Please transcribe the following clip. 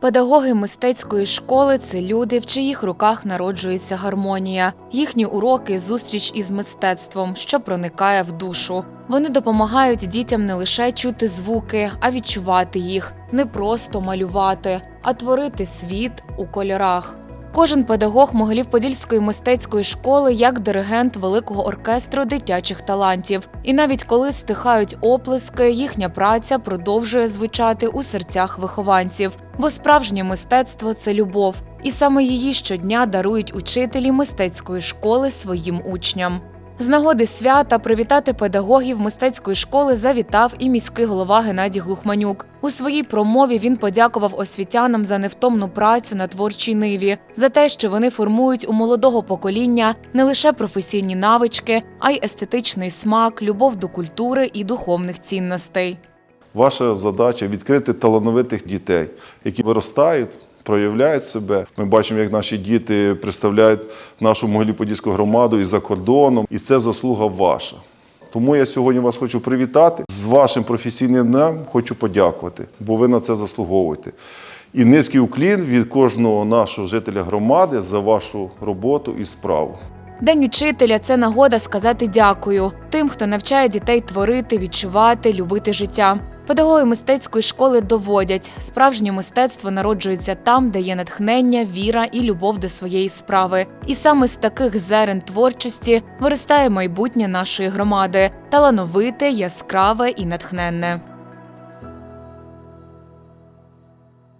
Педагоги мистецької школи це люди, в чиїх руках народжується гармонія. Їхні уроки зустріч із мистецтвом, що проникає в душу. Вони допомагають дітям не лише чути звуки, а відчувати їх, не просто малювати, а творити світ у кольорах. Кожен педагог Могилів-Подільської мистецької школи як диригент великого оркестру дитячих талантів. І навіть коли стихають оплески, їхня праця продовжує звучати у серцях вихованців. Бо справжнє мистецтво це любов, і саме її щодня дарують учителі мистецької школи своїм учням. З нагоди свята привітати педагогів мистецької школи завітав і міський голова Геннадій Глухманюк. У своїй промові він подякував освітянам за невтомну працю на творчій ниві, за те, що вони формують у молодого покоління не лише професійні навички, а й естетичний смак, любов до культури і духовних цінностей. Ваша задача відкрити талановитих дітей, які виростають, проявляють себе. Ми бачимо, як наші діти представляють нашу Могилів-Подільську громаду і за кордоном, і це заслуга ваша. Тому я сьогодні вас хочу привітати з вашим професійним днем. Хочу подякувати, бо ви на це заслуговуєте. І низький уклін від кожного нашого жителя громади за вашу роботу і справу. День учителя це нагода сказати дякую тим, хто навчає дітей творити, відчувати, любити життя. Педагоги мистецької школи доводять, справжнє мистецтво народжується там, де є натхнення, віра і любов до своєї справи. І саме з таких зерен творчості виростає майбутнє нашої громади талановите, яскраве і натхненне.